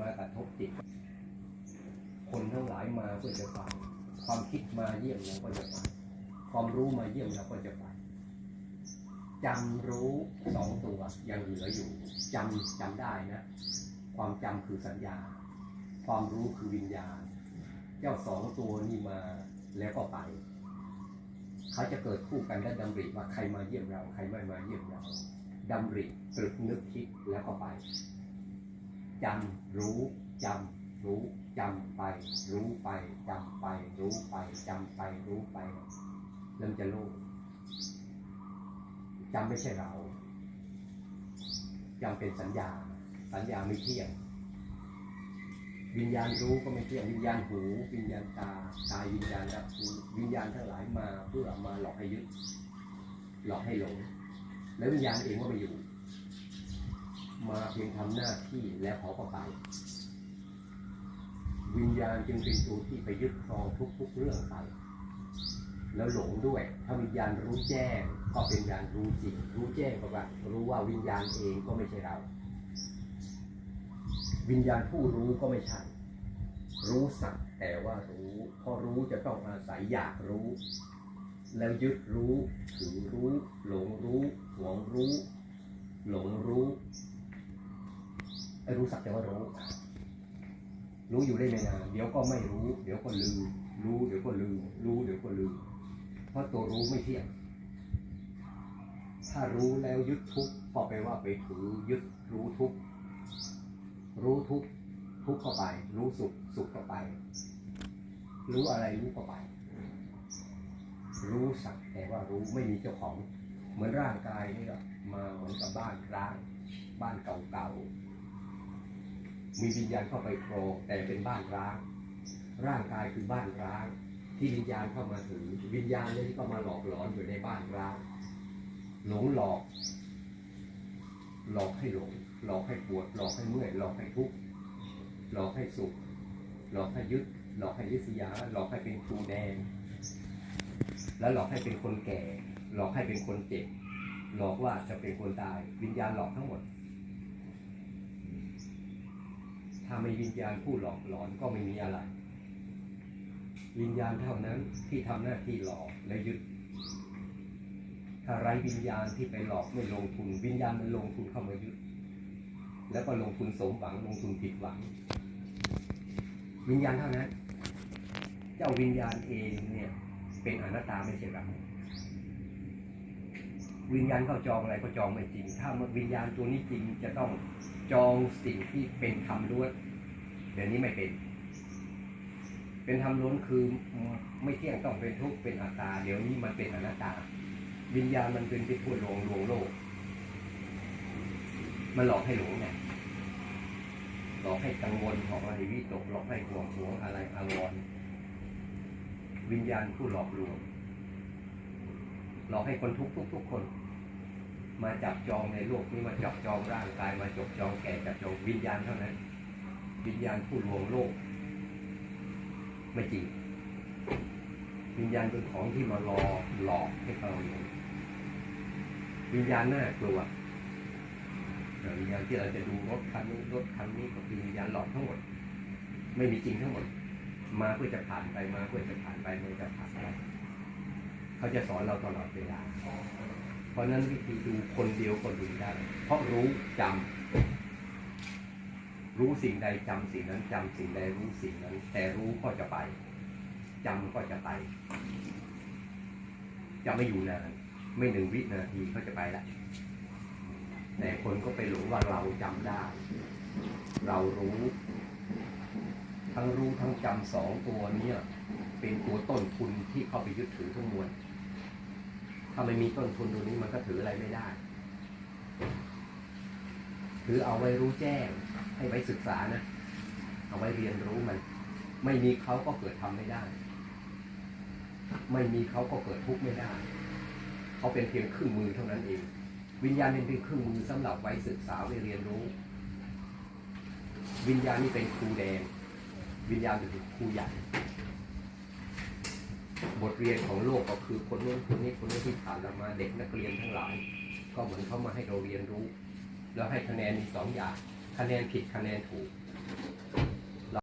มากระทบจิต คนทั้งหลายมาเพื่อจะฟังความคิดมาเยี่ยมเราก็จะไปความรู้มาเยี่ยมเราก็จะไปจำรู้สองตัวยังเหลืออยู่จำจำได้นะ ความจำคือสัญญา ความรู้คือวิญญาณ เจ้าสองตัวนี่มาแล้วก็ไป เขาจะเกิดคู่กันและดำริว่าใครมาเยี่ยมเรา ใครไม่มาเยี่ยมเราดำริตรึกนึกคิดแล้วก็ไป จำรู้จำรู้จำไป รู้ไปจำไป รู้ไปจำไปรู้ไปเริ่มจะโล่งจำไม่ใช่เราจำเป็นสัญญา สัญญาไม่เที่ยงวิญญาณรู้ก็ไม่เที่ยงวิญญาณหู วิญญาณตากาวิญญาณรับรู้วิญญาณทั้งหลายมาเพื่อมาหลอกให้ยึด หลอกให้หลง แล้ววิญญาณเองก็ไม่อยู่ เพียงทำหน้าที่แล้วเขาก็ไป วิญญาณจึงเป็นตัวที่ไปยึดครองทุก ๆ เรื่องไป แล้วหลงด้วย ถ้าวิญญาณรู้แจ้งก็เป็นวิญญาณรู้จริงรู้แจ้งก็ว่ารู้ว่าวิญญาณเองก็ไม่ใช่เรา วิญญาณผู้รู้ก็ไม่ใช่ รู้สักแต่ว่ารู้เพราะรู้จะต้องอาศัยอยากรู้ แล้วยึดรู้ถือรู้ หลงรู้หวงรู้ หลงรู้ ไอ้รู้สักแต่ว่ารู้รู้อยู่ได้ไม่นานเดี๋ยวก็ไม่รู้ เดี๋ยวก็ลืมรู้เดี๋ยวก็ลืมรู้เดี๋ยวก็ลืมเพราะตัวรู้ไม่เที่ยงถ้ารู้แล้วยึดทุกก็ไปว่าไปถือยึดรู้ทุกรู้ทุกทุกเข้าไป รู้สุขสุขเข้าไป รู้อะไรรู้เข้าไป รู้สักแต่ว่ารู้ไม่มีเจ้าของ เหมือนร่างกายนี่ก็มาเหมือนกับบ้านร้าง บ้านเก่าๆ มีวิญญาณเข้าไปโครงแต่เป็นบ้านร้าง ร่างกายคือบ้านร้าง ที่วิญญาณเข้ามาถือวิญญาณนี่ก็มาหลอกหลอนอยู่ในบ้านร้าง หลงหลอก หลอกให้หลง หลอกให้ปวด หลอกให้เมื่อย หลอกให้ทุกข์หลอกให้สุข หลอกให้ยึด หลอกให้ยิษยา หลอกให้เป็นครูแดง แล้วหลอกให้เป็นคนแก่ หลอกให้เป็นคนเจ็บหลอกว่าจะเป็นคนตาย วิญญาณหลอกทั้งหมด ถ้าไม่วิญญาณผู้หลอกหลอนก็ไม่มีอะไร วิญญาณเท่านั้นที่ทำหน้าที่หลอกและยึด ถ้าไร้วิญญาณที่ไปหลอกไม่ลงทุน วิญญาณมันลงทุนเข้ามายึด แล้วก็ลงทุนสมหวังลงทุนผิดหวัง วิญญาณเท่านั้น เจ้าวิญญาณเองเนี่ยเป็นอนัตตาไม่ใช่เราวิญญาณเขาจองอะไรก็จองไม่จริง ถ้าวิญญาณตัวนี้จริงจะต้อง จองสิ่งที่เป็นธรรมล้วน เดี๋ยวนี้ไม่เป็น เป็นธรรมล้วนคือไม่เที่ยงต้องเป็นทุกข์เป็นอัตตา เดี๋ยวนี้มันเป็นอนัตตา วิญญาณมันเป็นไปทั่วโลกลวงโลก มันหลอกให้หลงไงหลอกให้กังวลหลอกให้วิตกหลอกให้ห่วงหวงอะไรอาวรวิญญาณผู้หลอกลวงหลอกให้คนทุกทุกทุกคน มาจับจองในโลกนี้มาจับจองร่างกายมาจับจองแก่จับจองวิญญาณเท่านั้น วิญญาณผู้ลวงโลก ไม่จริงวิญญาณเป็นของที่มารอหลอกให้เราหลงวิญญาณน่ากลัววิญญาณที่เราจะดูรถคันนี้รถคันนี้ก็คือวิญญาณหลอกทั้งหมด ไม่มีจริงทั้งหมด มาเพื่อจะผ่านไปมาเพื่อจะผ่านไปมาจะผ่านไปเขาจะสอนเราตลอดเวลา ราะนั้นวิธีดูคนเดียวก็ดูได้ เพราะรู้จำรู้สิ่งใดจำสิ่งนั้นจำสิ่งใดรู้สิ่งนั้น แต่รู้ก็จะไปจำก็จะไป จะไม่อยู่นานไม่หนึ่งวินาทีเขาจะไปแล้วแต่คนก็ไปหลงว่าเราจำได้ เรารู้ ทั้งรู้ทั้งจำสองตัวเนี้เป็นตัวต้นทุนที่เข้าไปยึดถือทั้งมวลาไม่มีต้นทุนตัวนี้มันก็ถืออะไรไม่ได้ ถือเอาไว้รู้แจ้ง ให้ไว้ศึกษานะ เอาไว้เรียนรู้มัน ไม่มีเขาก็เกิดทำไม่ได้ ไม่มีเขาก็เกิดทุกข์ไม่ได้ เขาเป็นเพียงเครื่องมือเท่านั้นเอง วิญญาณเป็นเพียงเครื่องมือสำหรับไว้ศึกษาไว้เรียนรู้ วิญญาณนี่เป็นครูแดง วิญญาณเป็นครูใหญ่ บทเรียนของโลกก็คือคนนู้นคนนี้คนนี้ที่ผ่านเรามาเด็กนักเรียนทั้งหลาย ก็เหมือนเขามาให้เราเรียนรู้ แล้วให้คะแนนมีสองอย่าง คะแนนผิดคะแนนถูก